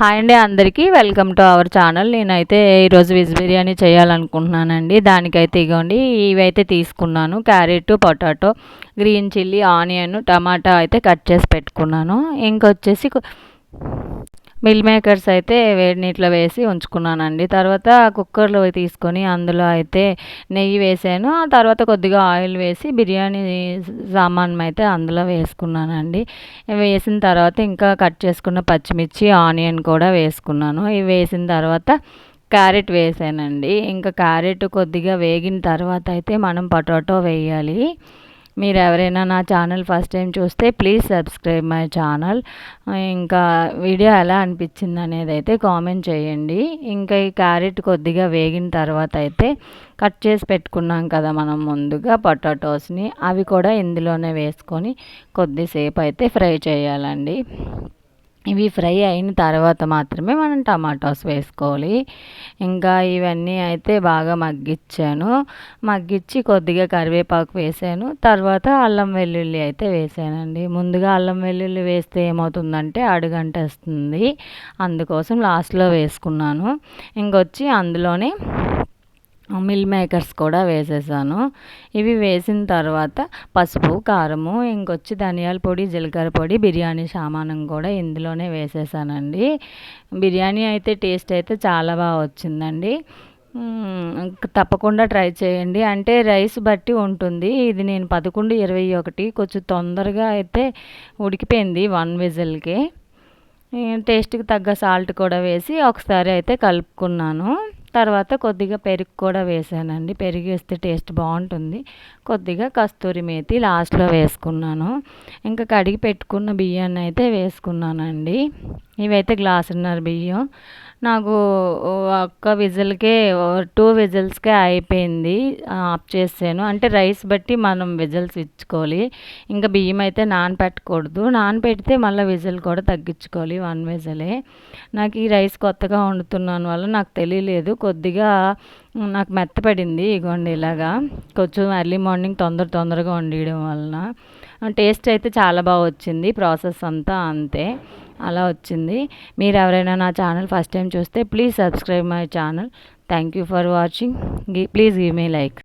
Hi అండి అందరికీ. Welcome to our channel. నేనైతే ఈరోజు వెజ్ బిర్యానీ చేయాలనుకుంటున్నానండి. దానికైతే ఇగోండి ఇవైతే తీసుకున్నాను. Carrot potato green chilli onion tomato అయితే కట్ చేసి పెట్టుకున్నాను. ఇంకొచ్చేసి మిల్ మేకర్స్ అయితే వేడి నీటిలో వేసి ఉంచుకున్నానండి. తర్వాత కుక్కర్లో తీసుకొని అందులో అయితే నెయ్యి వేసాను. ఆ తర్వాత కొద్దిగా ఆయిల్ వేసి బిర్యానీ సామాన్ అయితే అందులో వేసుకున్నానండి. వేసిన తర్వాత ఇంకా కట్ చేసుకున్న పచ్చిమిర్చి ఆనియన్ కూడా వేసుకున్నాను. ఇవి వేసిన తర్వాత క్యారెట్ వేసానండి. ఇంకా క్యారెట్ కొద్దిగా వేగిన తర్వాత అయితే మనం పొటాటో వేయాలి. మీరు ఎవరైనా నా ఛానల్ ఫస్ట్ టైం చూస్తే ప్లీజ్ సబ్స్క్రైబ్ మై ఛానల్. ఇంకా వీడియో ఎలా అనిపించింది అనేది అయితే కామెంట్ చేయండి. ఇంకా ఈ క్యారెట్ కొద్దిగా వేగిన తర్వాత అయితే కట్ చేసి పెట్టుకున్నాం కదా మనం ముందుగా పొటాటోస్ని. అవి కూడా ఇందులోనే వేసుకొని కొద్దిసేపు అయితే ఫ్రై చేయాలండి. ఇవి ఫ్రై అయిన తర్వాత మాత్రమే మనం టమాటోస్ వేసుకోవాలి. ఇంకా ఇవన్నీ అయితే బాగా మగ్గిచ్చాను. మగ్గిచ్చి కొద్దిగా కరివేపాకు వేసాను. తర్వాత అల్లం వెల్లుల్లి అయితే వేసానండి. ముందుగా అల్లం వెల్లుల్లి వేస్తే ఏమవుతుందంటే అడుగంటేస్తుంది. అందుకోసం లాస్ట్లో వేసుకున్నాను. ఇంకొచ్చి అందులోనే మిల్ మేకర్స్ కూడా వేసేసాను. ఇవి వేసిన తర్వాత పసుపు కారము ఇంకొచ్చి ధనియాల పొడి జీలకర్ర పొడి బిర్యానీ సామానం కూడా ఇందులోనే వేసేసానండి. బిర్యానీ అయితే టేస్ట్ అయితే చాలా బాగా వచ్చిందండి. తప్పకుండా ట్రై చేయండి. అంటే రైస్ బట్టి ఉంటుంది. ఇది నేను పదకొండు ఇరవై ఒకటి కొంచెం తొందరగా అయితే ఉడికిపోయింది వన్ విజిల్కి. టేస్ట్కి తగ్గ సాల్ట్ కూడా వేసి ఒకసారి అయితే కలుపుకున్నాను. తర్వాత కొద్దిగా పెరుగు కూడా వేసానండి. పెరుగు వేస్తే టేస్ట్ బాగుంటుంది. కొద్దిగా కస్తూరి మేతి లాస్ట్లో వేసుకున్నాను. ఇంకా కడిగి పెట్టుకున్న బియ్యాన్ని అయితే వేసుకున్నానండి. ఇవైతే గ్లాసున్నర బియ్యం. నాకు ఒక్క విజిల్కే టూ విజిల్స్కే అయిపోయింది ఆఫ్ చేసాను. అంటే రైస్ బట్టి మనం విజిల్స్ ఇచ్చుకోవాలి. ఇంకా బియ్యం అయితే నానపెట్టకూడదు. నానపెడితే మళ్ళీ విజిల్ కూడా తగ్గించుకోవాలి వన్ విజిలే. నాకు ఈ రైస్ కొత్తగా వండుతున్నాను వల్ల నాకు తెలియలేదు. కొద్దిగా నాకు మెత్తపడింది ఇగోండి ఇలాగా. కొంచెం ఎర్లీ మార్నింగ్ తొందర తొందరగా వండియడం వలన. టేస్ట్ అయితే చాలా బాగా వచ్చింది ప్రాసెస్ అంతా అంతే. అలా వచ్చింది. మీరు ఎవరైనా నా ఛానల్ ఫస్ట్ టైం చూస్తే please subscribe my channel. Thank you for watching. Please give me like.